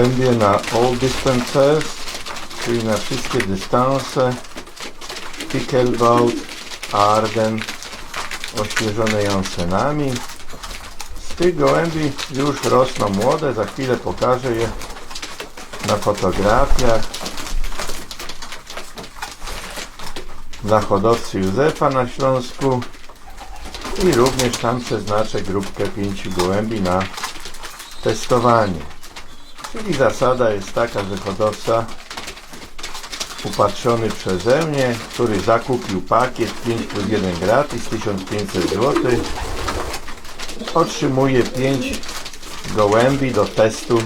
gołębie na all distances, czyli na wszystkie dystanse. Pickelbaut, Arden, oświeżone Jansenami. Z tych gołębi już rosną młode, za chwilę pokażę je na fotografiach. Dla hodowcy Józefa na Śląsku i również tam przeznaczę grupkę pięciu gołębi na testowanie. Czyli zasada jest taka, że hodowca upatrzony przeze mnie, który zakupił pakiet 5 plus 1 gratis 1500 zł otrzymuje 5 gołębi do testu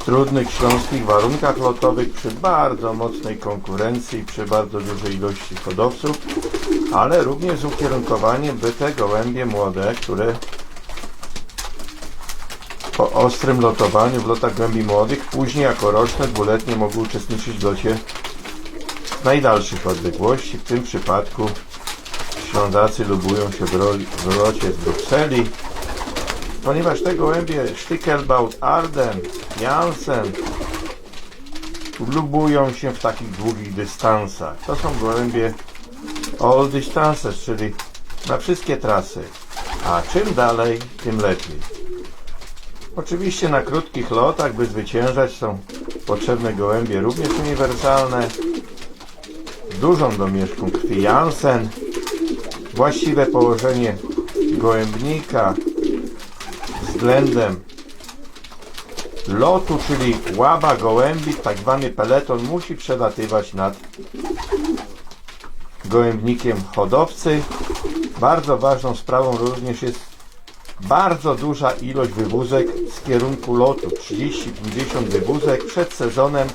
w trudnych śląskich warunkach lotowych przy bardzo mocnej konkurencji, przy bardzo dużej ilości hodowców, ale również z ukierunkowaniem, by te gołębie młode, które po ostrym lotowaniu w lotach głębi młodych, później jako roczne, dwuletnie mogły uczestniczyć w locie najdalszych odległości. W tym przypadku Ślązacy lubują się w, roli, w locie z Brukseli, ponieważ te gołębie Stickelbaut, Arden, Jansen lubują się w takich długich dystansach. To są gołębie all distances, czyli na wszystkie trasy. A czym dalej, tym lepiej. Oczywiście na krótkich lotach, by zwyciężać, są potrzebne gołębie również uniwersalne, dużą domieszką krwi Jansen, właściwe położenie gołębnika względem lotu, czyli łaba gołębi, tak zwany peleton musi przelatywać nad gołębnikiem hodowcy. Bardzo ważną sprawą również jest bardzo duża ilość wywózek z kierunku lotu. 30-50 wywózek przed sezonem,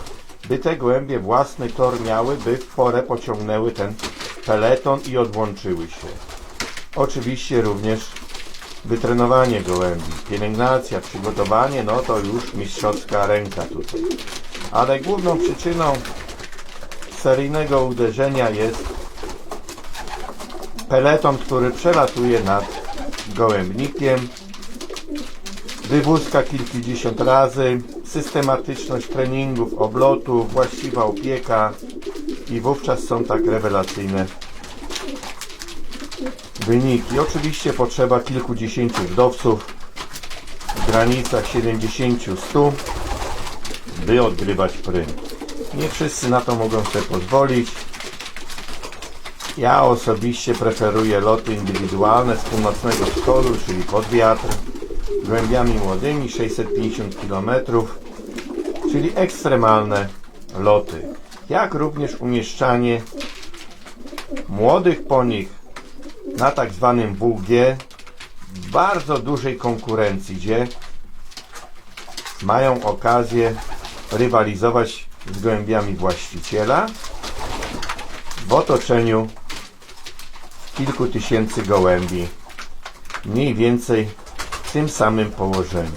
by te gołębie własny tor miały, by w porę pociągnęły ten peleton i odłączyły się. Oczywiście również wytrenowanie gołębi, pielęgnacja, przygotowanie, no to już mistrzowska ręka tutaj. Ale główną przyczyną seryjnego uderzenia jest peleton, który przelatuje nad gołębnikiem. Wywózka kilkudziesiąt razy, systematyczność treningów, oblotów, właściwa opieka i wówczas są tak rewelacyjne wyniki. Oczywiście potrzeba kilkudziesięciu wdowców w granicach 70-100 by odgrywać prym. Nie wszyscy na to mogą sobie pozwolić. Ja osobiście preferuję loty indywidualne z północnego wschodu, czyli pod wiatr, głębiami młodymi 650 km, czyli ekstremalne loty. Jak również umieszczanie młodych po nich na tak zwanym WG w bardzo dużej konkurencji, gdzie mają okazję rywalizować z gołębiami właściciela w otoczeniu kilku tysięcy gołębi, mniej więcej w tym samym położeniu.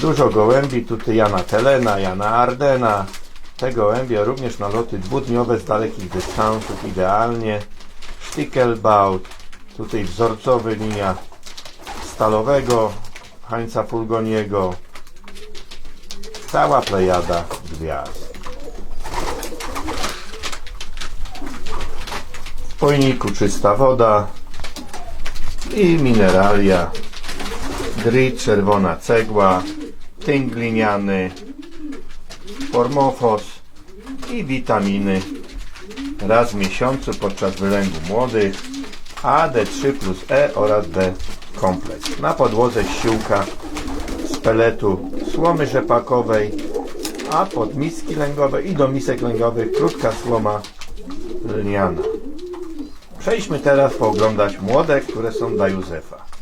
Dużo gołębi, tutaj Jana Telena, Jana Ardena. Te gołębie również na loty dwudniowe z dalekich dystansów idealnie. Stickelbaut, tutaj wzorcowy linia stalowego, Hańca Fulgoniego. Cała plejada gwiazd. W pojniku czysta woda i mineralia. Drit, czerwona cegła, tynk gliniany, formofos i witaminy raz w miesiącu podczas wylęgu młodych A, D3 plus E oraz D kompleks. Na podłodze ściółka z peletu słomy rzepakowej, a pod miski lęgowe i do misek lęgowych krótka słoma lniana. Przejdźmy teraz pooglądać młode, które są dla Józefa.